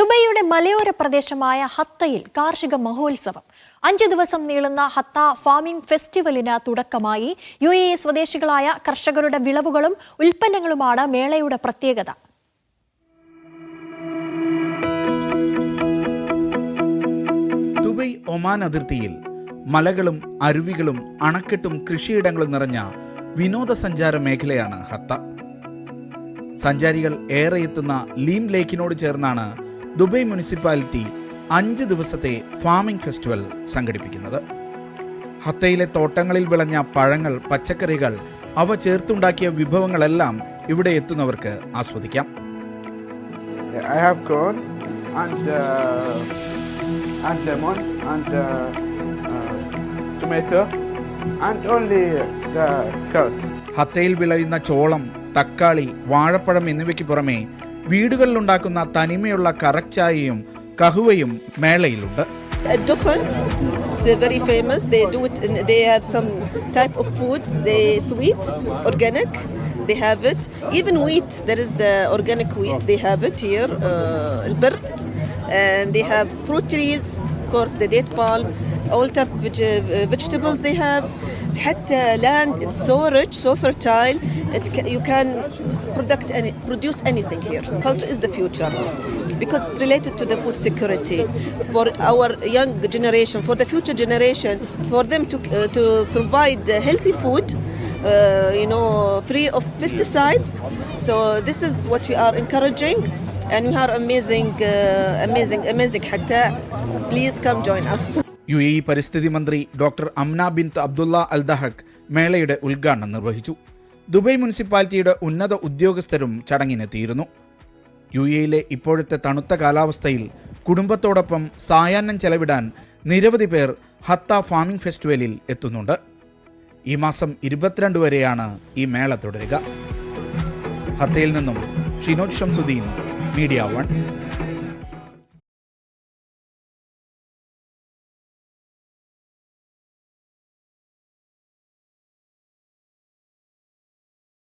ദുബൈയുടെ മലയോര പ്രദേശമായ ഹത്തയിൽ കാർഷിക മഹോത്സവം. അഞ്ചു ദിവസം നീളുന്ന ഹത്ത ഫാമിംഗ് ഫെസ്റ്റിവലിന് തുടക്കമായി യു എ സ്വദേശികളായ കർഷകരുടെ വിളവുകളും ഉൽപ്പന്നങ്ങളുമാണ് മേളയുടെ പ്രത്യേകത. ദുബൈ ഒമാൻ അതിർത്തിയിൽ മലകളും അരുവികളും അണക്കെട്ടും കൃഷിയിടങ്ങളും നിറഞ്ഞ വിനോദസഞ്ചാര മേഖലയാണ് ഹത്ത. സഞ്ചാരികൾ ഏറെ എത്തുന്ന ലീം ലേക്കിനോട് ചേർന്നാണ് ദുബൈ മുനിസിപ്പാലിറ്റി അഞ്ച് ദിവസത്തെ ഫാമിംഗ് ഫെസ്റ്റിവൽ സംഘടിപ്പിക്കുന്നത് ഹത്തയിലെ തോട്ടങ്ങളിൽ വിളഞ്ഞ പഴങ്ങൾ പച്ചക്കറികൾ അവ ചേർത്തുണ്ടാക്കിയ വിഭവങ്ങളെല്ലാം ഇവിടെ എത്തുന്നവർക്ക് ആസ്വദിക്കാം I have corn and uh, and lemon and uh, uh, tomato and only the carrots. ഹത്തയിൽ വിളയുന്ന ചോളം തക്കാളി വാഴപ്പഴം എന്നിവയ്ക്ക് പുറമെ വീടുകളിലുണ്ടാക്കുന്ന തനിമയുള്ള കറക്ചായയും കഹുവയും മേളയിലുണ്ട് الدخن it's very famous they do it in, they have some type of food they sweet organic they have it even wheat there is the organic wheat they have it here uh, البرد and they have fruit trees of course the date palm all type of veg- vegetables they have حتى land it's so rich so fertile it ca- you can product any, produce anything here culture is the future because it's related to the food security for our young generation, for the future generation, for them to, uh, to provide uh, healthy food, uh, you know, free of pesticides. So this is what we are encouraging, and we are amazing, uh, amazing, amazing. Hatta, please come join us. U A E പരിസ്ഥിതി മന്ത്രി doctor Amna bint Abdullah Al Dahak മേളയുടെ ഉദ്ഘാടനം നിർവഹിച്ചു Dubai മുനിസിപ്പാലിറ്റിയുടെ ഉന്നത ഉദ്യോഗസ്ഥരും ചടങ്ങിനെത്തിയിരുന്നു U എയിലെ ഇപ്പോഴത്തെ തണുത്ത കാലാവസ്ഥയിൽ കുടുംബത്തോടൊപ്പം സായാഹ്നം ചെലവിടാൻ നിരവധി പേർ ഹത്ത ഫാമിംഗ് ഫെസ്റ്റിവലിൽ എത്തുന്നുണ്ട്. ഈ മാസം ഇരുപത്തിരണ്ട് വരെയാണ് ഈ മേള തുടരുക. ഹത്തയിൽ നിന്നും ഷിനോജ് ഷംസുദ്ദീൻ മീഡിയ വൺ.